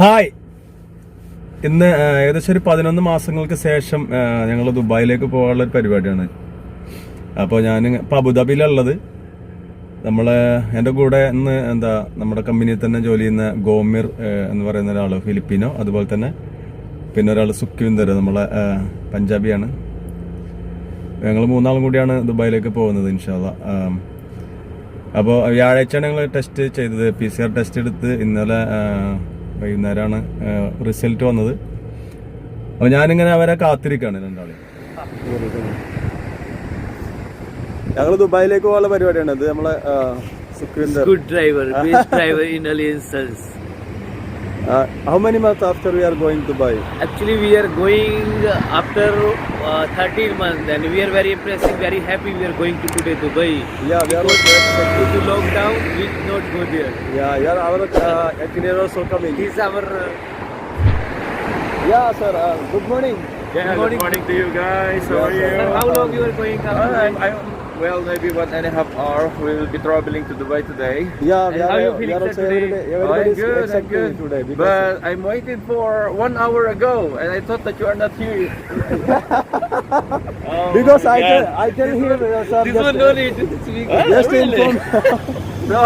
Hi. ഇന്ന് ഏകദേശം ഒരു പതിനൊന്ന് മാസങ്ങൾക്ക് ശേഷം ഞങ്ങൾ ദുബായിലേക്ക് പോകാനുള്ള ഒരു പരിപാടിയാണ്. അപ്പോൾ ഞാൻ ഇപ്പോൾ അബുദാബിയിലുള്ളത്. നമ്മൾ എന്റെ കൂടെ ഇന്ന് എന്താ നമ്മുടെ കമ്പനിയിൽ തന്നെ ജോലി ചെയ്യുന്ന ഗോമിർ എന്ന് പറയുന്ന ഒരാൾ ഫിലിപ്പീനോ അതുപോലെ തന്നെ പിന്നെ ഒരാൾ സുഖ്വിന്ദർ നമ്മളെ പഞ്ചാബിയാണ്. ഞങ്ങൾ മൂന്നാളും കൂടിയാണ് ദുബായിലേക്ക് പോകുന്നത് ഇൻഷാല്ല അപ്പോൾ വ്യാഴാഴ്ചയാണ് ഞങ്ങൾ ടെസ്റ്റ് ചെയ്തത്. പി സി ആർ ടെസ്റ്റ് എടുത്ത് ഇന്നലെ വൈകുന്നേരമാണ് റിസൾട്ട് വന്നത്. അപ്പോൾ ഞാനിങ്ങനെ അവരെ കാത്തിരിക്കുകയാണ് രണ്ടാളെ ഞങ്ങൾ ദുബായിലേക്ക് പോകാനുള്ള പരിപാടിയാണ്. ഇത് നമ്മളെ driver driver in Uh, how many months after we are going to buy? Actually, we are going after uh, 13 months and we are very impressive, very happy we are going to today Dubai. Yeah, we are not Due to lockdown, we did not go there. Yeah, yeah, our uh, engineer also coming. He's our... Uh... Yeah, sir, uh, good morning. Yeah, good morning. good morning to you guys. How yeah, are you? How long you are going? Uh, I'm, I'm well, maybe one and a half hour. We'll be traveling to Dubai today. Yeah, And we are, how you feeling, today? everybody, I'm everybody is good, I'm good. today But I'm waiting for one hour ago, and I thought that you are not here. Oh because I can I can hear uh, sir, This one no need to speak. Just Really? inform. No,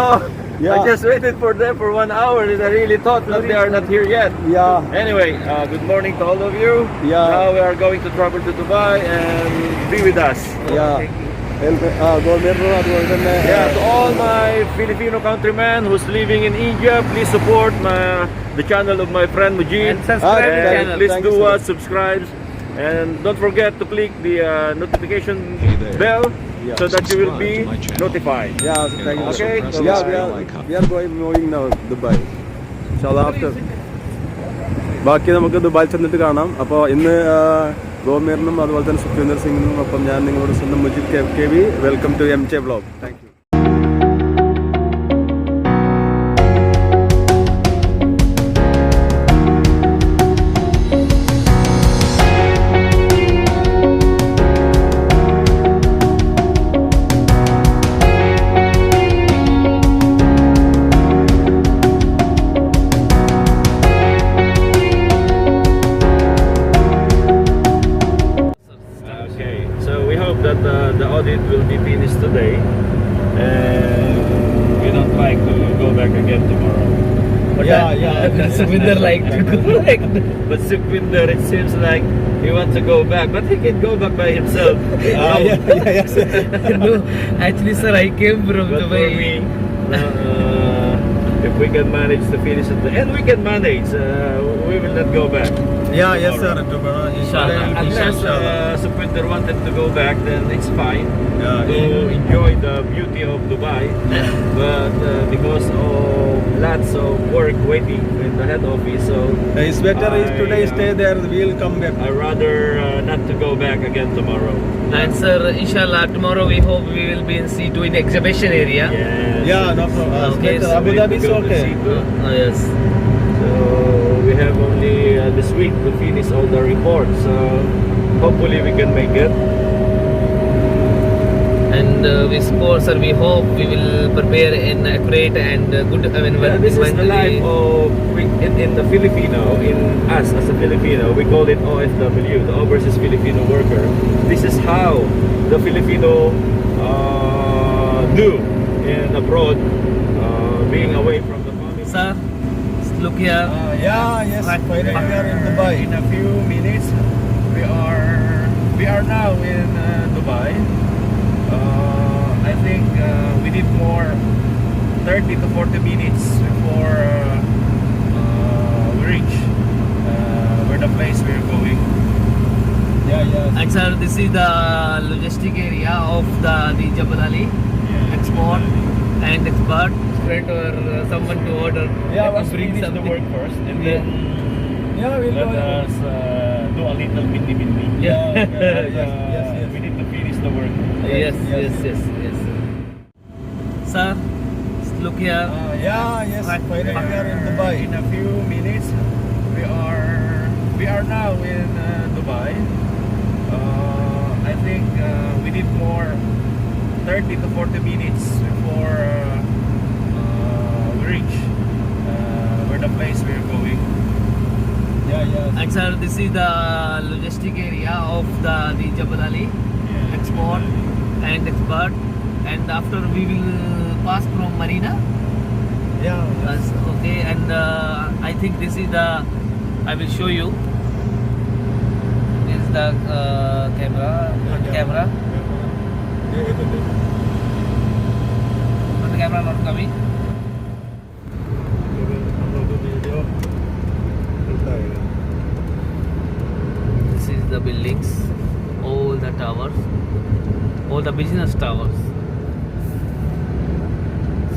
Yeah. I just waited for them for one hour, and I really thought that they are not here yet. yeah, Anyway, uh, good morning to all of you. Yeah. Now we are going to travel to Dubai and be with us. yeah. ആ ഗോൾമേറിനും അതുപോലെ തന്നെ Yeah, to all my Filipino countrymen who's living in India, please support my, the channel of my friend Mujib. And subscribe Ah, to the thank- channel. please Thank you do so uh, much. subscribe and don't forget to click the uh, notification bell Yeah. so that you will Subscribe be to my channel. notified. yeah, thank you. Okay, press so Yeah, the we bell are icon. we are going moving now Dubai. Inshallah after. ബാക്കി നമുക്ക് ദുബായിൽ ചെന്നിട്ട് കാണാം അപ്പോൾ ഇന്ന് ആ, ഗോമീറിനും അതുപോലെ തന്നെ സുഖ്വീന്ദർ സിംഗിനും ഒപ്പം ഞാൻ നിങ്ങളോട് സ്വന്തം Mujib K V welcome to M blog thank Sukhvinder like to go like But Sukhvinder, it seems like he wants to go back, but he can go back by himself. Ah, yeah, yeah, yes. no, actually, sir, I came from But for Dubai. me, uh, if we can manage to finish it, and we can manage, uh, we will not go back. Yeah, yes, sir. tomorrow. Inshallah. Unless uh, Sukhvinder wanted to go back, then it's fine Yeah, to enjoy the beauty of Dubai. but uh, because of lots of work waiting in the head office, so It's better if today uh, stay there. We'll come back. I rather uh, not to go back again tomorrow. And sir, inshallah, tomorrow we hope we will be in C2 in exhibition area. Yes. Yeah, no problem. Uh, Okay, so Abu Dhabi is okay. C2. Oh, yes. So we have only uh, this week to finish all the reports. So hopefully we can make it. And uh, we suppose, sir, we hope we will prepare an accurate and uh, good. I mean, Yeah, this is the life of we, in, in the Filipino, in us as a Filipino, we call it OFW, the Overseas Filipino Worker. This is how the Filipino uh, do in abroad, uh, being away from the family. Sir, look here. Uh, yeah, yes. Right. Finally, we are in Dubai. In a few minutes, we are we are now in uh, Dubai. Uh, I think uh, we need more 30 to 40 minutes before uh, uh, we reach uh, where the place we are going. Yeah, yeah. Sir, this is the logistic area of the, the Jabal Ali export and export. Friend or uh, someone to order. Yeah, Let us bring finish the something. work first, and Yeah. then Yeah, we'll let go. us uh, do a little bindi bindi. Yeah. Yeah, okay, yes, Uh, yes, yes. We need to finish the work. Yes, Yes. yes, yes, yes. Sir, look here. Uh, yeah, yes. Right. Finally, we are in Dubai. In a few minutes, we are we are now in uh, Dubai. Uh, I think uh, we need more 30 to 40 minutes before uh, uh, we reach uh, where the place we are going. And sir, this is the logistic area of the, the Jabal Ali export and export. And after we will pass from Marina. Yeah. Yes, okay, and uh, I think this is the. I will show you. This is the uh, camera. Camera. But the camera not coming. This is the buildings, all the towers, all the business towers.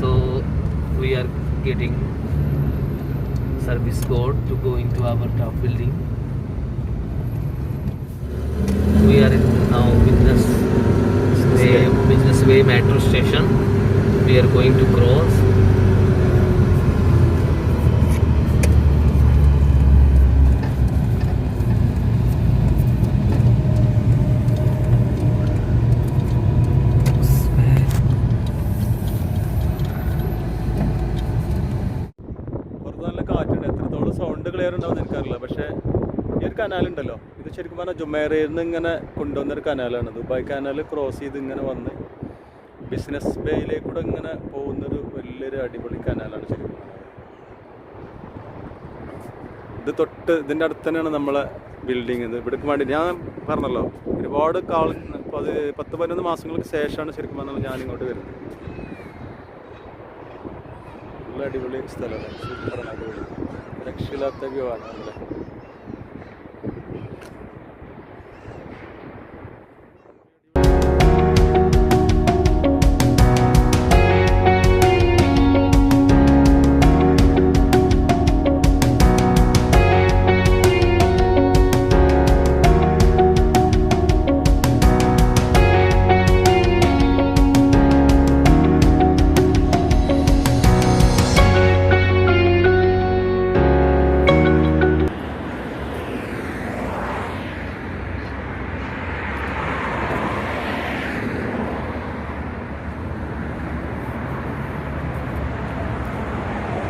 So we are getting service code to go into our top building. We are in now business way, business way metro station. We are going to cross. എത്രത്തോളം sound clear ഉണ്ടാവും എനിക്കറിയില്ല. പക്ഷേ ഈ ഒരു കനാലുണ്ടല്ലോ ഇത് ശരിക്കും പറഞ്ഞാൽ ജുമേറയിൽ നിന്ന് ഇങ്ങനെ കൊണ്ടുവന്നൊരു കനാലാണ് ദുബായ് കനാൽ ക്രോസ് ചെയ്ത് ഇങ്ങനെ വന്ന് ബിസിനസ് ബേയിലേക്ക് കൂടെ ഇങ്ങനെ പോകുന്നൊരു വലിയൊരു അടിപൊളി കനാലാണ് ശരിക്കും ഇത് തൊട്ട് ഇതിന്റെ അടുത്ത് തന്നെയാണ് നമ്മളെ ബിൽഡിങ് ഇത്. ഇവിടേക്ക് വേണ്ടി ഞാൻ പറഞ്ഞല്ലോ ഒരുപാട് കാൾ പത് പത്ത് പതിനൊന്ന് മാസങ്ങൾക്ക് ശേഷമാണ് ശരിക്കും പറഞ്ഞാൽ ഞാൻ ഇങ്ങോട്ട് വരുന്നത്. നല്ല അടിപൊളി സ്ഥലമാണ്. സൂപ്പറാണ് അടിപൊളി. रक्षिला तबी वाढणार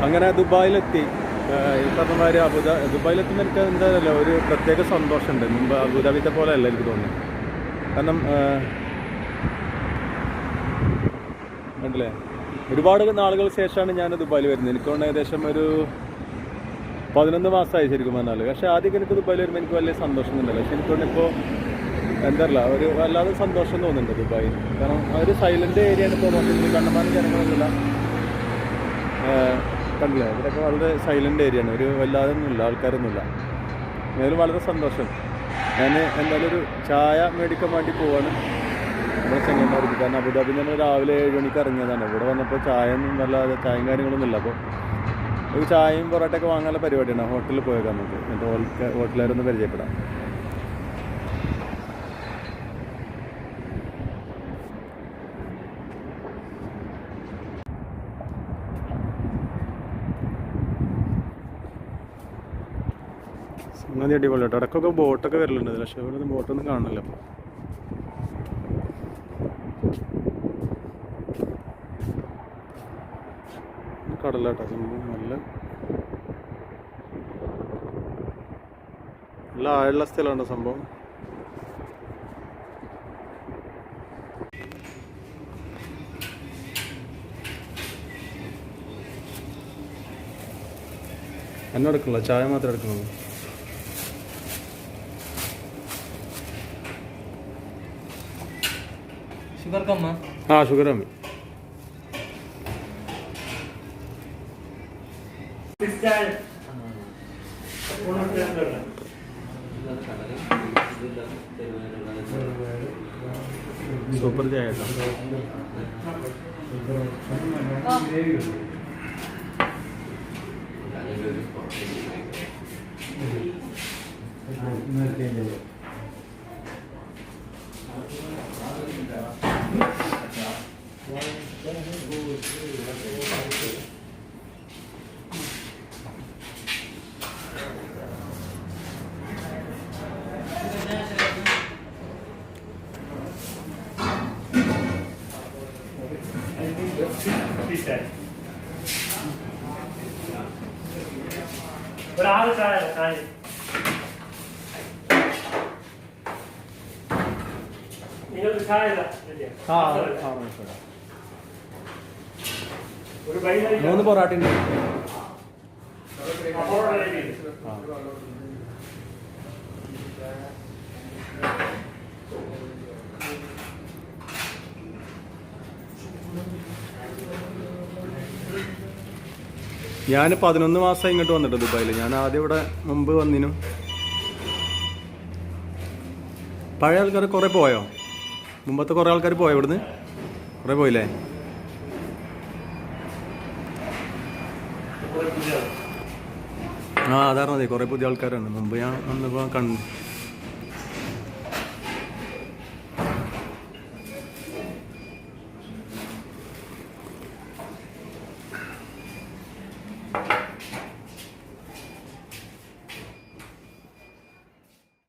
അങ്ങനെ ദുബായിലെത്തി. ഈ പറഞ്ഞ മാതിരി അബുദാ ദുബായിലെത്തുമ്പോൾ എനിക്ക് എന്തായാലും ഒരു പ്രത്യേക സന്തോഷമുണ്ട്. മുമ്പ് അബുദാബിത്തെ പോലെ അല്ല എനിക്ക് തോന്നുന്നു കാരണം ഉണ്ടല്ലേ ഒരുപാട് നാളുകൾ ശേഷമാണ് ഞാൻ ദുബായിൽ വരുന്നത്. എനിക്ക് തോന്നുന്നു ഏകദേശം ഒരു പതിനൊന്ന് മാസമായി ശരിക്കും പറഞ്ഞാൽ പക്ഷേ ആദ്യമൊക്കെ എനിക്ക് ദുബായിൽ വരുമ്പോൾ എനിക്ക് വലിയ സന്തോഷം ഉണ്ടല്ലോ പക്ഷെ എനിക്ക് തോന്നുന്നു ഇപ്പോൾ എന്താ ഒരു വല്ലാതെ സന്തോഷം തോന്നുന്നുണ്ട് ദുബായിൽ. കാരണം ഒരു സൈലന്റ് ആണ് ഇപ്പോൾ കണ്ടമാനം ജനങ്ങളൊന്നുമില്ല കണ്ടില്ലേ? ഇവിടെയൊക്കെ വളരെ സൈലന്റ് ഏരിയ ആണ്. ഒരു വല്ലാതെ ഒന്നുമില്ല ആൾക്കാരൊന്നുമില്ല. അതിൽ വളരെ സന്തോഷം. ഞാൻ എന്തായാലും ഒരു ചായ മേടിക്കാൻ വേണ്ടി പോവാണ്. നമ്മുടെ ചെങ്ങന്മാർക്ക് കാരണം അബുദാബി ഞാൻ രാവിലെ ഏഴ് മണിക്ക് ഇറങ്ങിയതാണ്. ഇവിടെ വന്നപ്പോൾ ചായ ഒന്നും വല്ലാതെ ചായയും കാര്യങ്ങളൊന്നും ഇല്ല. അപ്പോൾ ഒരു ചായയും പൊറോട്ടയൊക്കെ വാങ്ങാനുള്ള പരിപാടിയാണ്. ഹോട്ടലിൽ പോയേക്കാം നമുക്ക്. ഹോട്ടൽ ഹോട്ടലുകാരൊന്ന് പരിചയപ്പെടാം. സംഗതി അടിപൊളി കേട്ടോ. ഇടയ്ക്കൊക്കെ ബോട്ടൊക്കെ വരലുണ്ട്. പക്ഷേ ഇവിടെ ബോട്ടൊന്നും കാണില്ല കടലാട്ടോ. നല്ല നല്ല ആഴമുള്ള സ്ഥലമാണ് സംഭവം. എന്നെ ചായ മാത്രം എടുക്കുന്നുള്ളൂ Come, ma? ആ? ഷുഗർ കമ്മി സൂപ്പർ ചായ കേട്ടോ. calle. മൂന്ന് പൊറാട്ട ഉണ്ട്. ഞാൻ പതിനൊന്ന് മാസം ഇങ്ങോട്ട് വന്നിട്ട് ദുബായിൽ ഞാൻ ആദ്യം ഇവിടെ മുമ്പ് വന്നിനും. പഴയ ആൾക്കാർ കുറെ പോയോ? മുമ്പത്തെ കുറെ ആൾക്കാർ പോയോ ഇവിടുന്ന്? കുറെ പോയില്ലേ? ആ അതാണ് മതി കുറെ പുതിയ ആൾക്കാരാണ്. മുമ്പ് ഞാൻ വന്നപ്പോൾ കണ്ടു